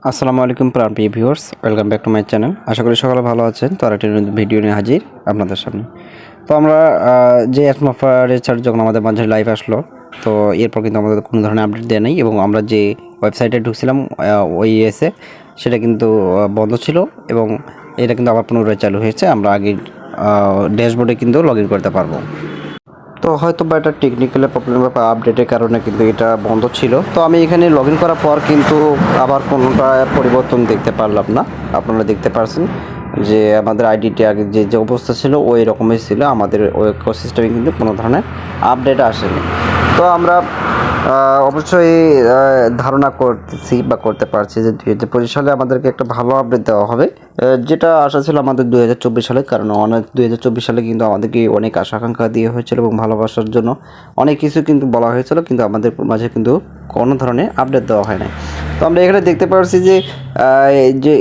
আসসালামু আলাইকুম প্রাণ প্রাণপ্রিয় viewers welcome back to my channel আশা করি সকালে ভালো আছেন, তো আর একটি নতুন ভিডিও নিয়ে হাজির আপনাদের সামনে। তো আমরা যে অ্যাটমসফায়ারের চার্জ যখন আমাদের মাঝে লাইভ আসলো, তো এরপর কিন্তু আমাদের কোনো ধরনের আপডেট দেয় নাই এবং আমরা যে ওয়েবসাইটে ঢুকছিলাম ওই এসে সেটা কিন্তু বন্ধ ছিল এবং এটা কিন্তু আবার পুনরায় চালু হয়েছে। আমরা আগের ড্যাশবোর্ডে কিন্তু লগ করতে পারব। তো হয়তো বা এটা টেকনিক্যাল প্রবলেম বা আপডেটের কারণে কিন্তু এটা বন্ধ ছিল। তো আমি এখানে লগ ইন করার পর কিন্তু আবার কোনোটা পরিবর্তন দেখতে পারলাম না। আপনারা দেখতে পারছেন যে আমাদের আইডিটি আগে যে যে অবস্থা ছিল, ওই রকমই ছিল। আমাদের ওই সিস্টেমে কিন্তু কোনো ধরনের আপডেট আসেনি। তো আমরা অবশ্যই ধারণা করতেছি বা করতে পারছি যে দুই হাজার পঁচিশ সালে আমাদেরকে একটা ভালো আপডেট দেওয়া হবে। যেটা আশা ছিল আমাদের দুই হাজার চব্বিশ সালে, কারণ অনেক দুই হাজার চব্বিশ সালে কিন্তু আমাদেরকে অনেক আশা আকাঙ্ক্ষা দিয়ে হয়েছিল এবং ভালোবাসার জন্য অনেক কিছু কিন্তু বলা হয়েছিল, কিন্তু আমাদের মাঝে কিন্তু কোনো ধরনের আপডেট দেওয়া হয় নাই। তো আমরা এখানে দেখতে পাচ্ছি যে যে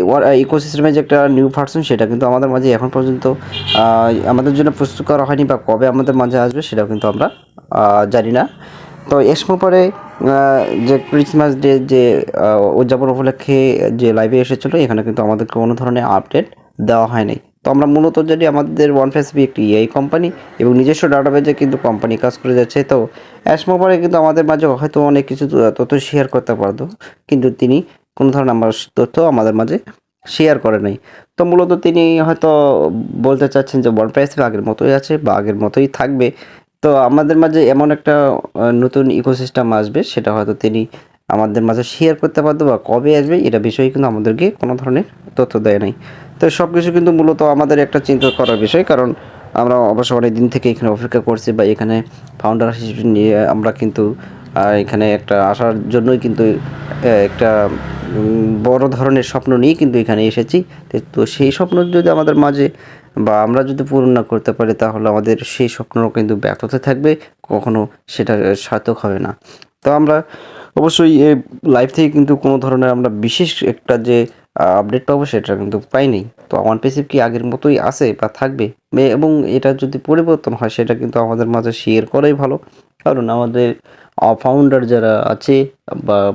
ইকোসিস্টেমের যে একটা নিউ ভার্সন সেটা কিন্তু আমাদের মাঝে এখন পর্যন্ত আমাদের জন্য প্রস্তুত করা হয়নি বা কবে আমাদের মাঝে আসবে, সেটাও কিন্তু আমরা জানি না। তো এসমো পরে যে ক্রিসমাস ডে যে উদযাপন উপলক্ষে যে লাইভে এসেছিল, এখানে কিন্তু আমাদেরকে কোনো ধরনের আপডেট দেওয়া হয়নি। তো আমরা মূলত যদি আমাদের ওয়ান ফেসবি একটি এই কোম্পানি এবং নিজস্ব ডাটাবেজে কিন্তু কোম্পানি কাজ করে যাচ্ছে, তো এসমো পরে কিন্তু আমাদের মাঝে হয়তো অনেক কিছু তথ্য শেয়ার করতে পারতো, কিন্তু তিনি কোনো ধরনের আমার তথ্য আমাদের মাঝে শেয়ার করে নাই। তো মূলত তিনি হয়তো বলতে চাচ্ছেন যে ওয়ান প্রাইস আগের মতোই আছে বা আগের মতোই থাকবে তো আমাদের মাঝে এমন একটা নতুন ইকোসিস্টেম আসবে, সেটা হয়তো তিনি আমাদের মাঝে শেয়ার করতে পারতো বা কবে আসবে, এটা বিষয়ে কিন্তু আমাদেরকে কোনো ধরনের তথ্য দেয় নাই। তো সব কিছু কিন্তু মূলত আমাদের একটা চিন্তা করার বিষয়, কারণ আমরা অবশ্য অনেক দিন থেকে এখানে অপেক্ষা করছি বা এখানে ফাউন্ডার হিসেবে নিয়ে আমরা কিন্তু এখানে একটা আসার জন্যই কিন্তু একটা বড় ধরনের স্বপ্ন নিয়ে কিন্তু এখানে এসেছি। তো- সেই স্বপ্ন যদি আমাদের মাঝে বা আমরা যদি পূরণ না করতে পারি তাহলে আমাদের সেই স্বপ্নও কিন্তু ব্যর্থতে থাকবে, কখনো সেটা সার্থক হবে না। তো আমরা অবশ্যই এই লাইফ থেকে কিন্তু কোনো ধরনের আমরা বিশেষ একটা যে আপডেট পাবো সেটা কিন্তু পাইনি। তো ওয়ান পেসিভ কি আগের মতোই আছে বা থাকবে? এবং এটা যদি পরিবর্তন হয় সেটা কিন্তু আমাদের মাঝে শেয়ার করাই ভালো। কারণ আমাদের ফাউন্ডার যারা আছে বা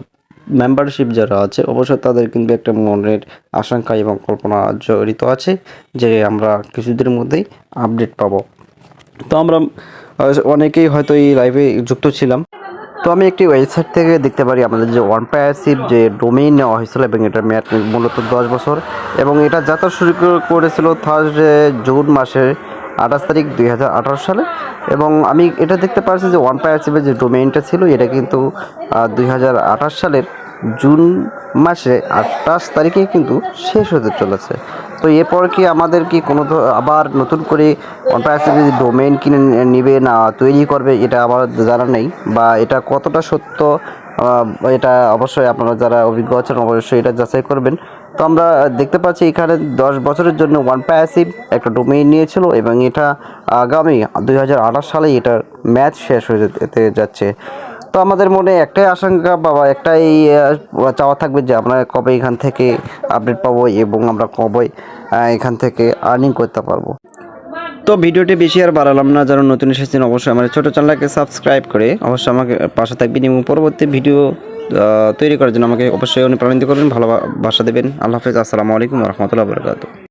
মেম্বারশিপ যারা আছে, অবশ্যই তাদের কিন্তু একটা মনের আশঙ্কা এবং কল্পনা জড়িত আছে যে আমরা কিছুদিনের মধ্যেই আপডেট পাবো। তো আমরা অনেকেই হয়তো এই লাইভে যুক্ত ছিলাম। তো আমি একটি ওয়েবসাইট থেকে দেখতে পারি আমাদের যে ওয়ান পায়ারশিপ যে ডোমেইন নেওয়া হয়েছিল এবং এটার মেয়াদ মূলত দশ বছর এবং এটা যাত্রা শুরু করে- করেছিল থার্সডে জুন মাসের আঠাশ তারিখ দুই হাজার আঠারো সালে। এবং আমি এটা দেখতে পাচ্ছি যে ওয়ান পায়ারশিপের যে ডোমেইনটা ছিল, এটা কিন্তু দুই হাজার আঠাশ সালের জুন মাসে আঠাশ তারিখে কিন্তু শেষ হতে চলেছে। তো এরপর কি আমাদের কি কোনো আবার নতুন করে অনপায়ারশিপে ডোমেইন কিনে নেবে না, তৈরি করবে, এটা আমার জানা নেই, বা এটা কতটা সত্য এটা অবশ্যই আপনারা যারা অভিজ্ঞ আছেন অবশ্যই এটা যাচাই করবেন। তো আমরা দেখতে পাচ্ছি এখানে দশ বছরের জন্য ওয়ান প্যাসিভ একটা ডোমেইন নিয়েছিল এবং এটা আগামী দুই হাজার আঠাশ সালে এটার ম্যাচ শেষ হয়ে যাচ্ছে। তো আমাদের মনে একটাই আশঙ্কা বাবা একটাই চাওয়া থাকবে যে আমরা কবে এখান থেকে আপডেট পাবো এবং আমরা কবে এখান থেকে আর্নিং করতে পারব। তো ভিডিওটি বেশি আর বাড়ালাম না, যারা নতুন এসেছেন অবশ্যই আমার ছোটো চ্যানেলকে সাবস্ক্রাইব করে অবশ্যই আমাকে পাশে থাকবেন এবং পরবর্তী ভিডিও তৈরি করার জন্য আমাকে অবশ্যই অনুপ্রাণিত করবেন ভালো ভাষা দেবেন। আল্লাহ হাফেজ, আসসালামু আলাইকুম রহমতুল্লাহ বরকাত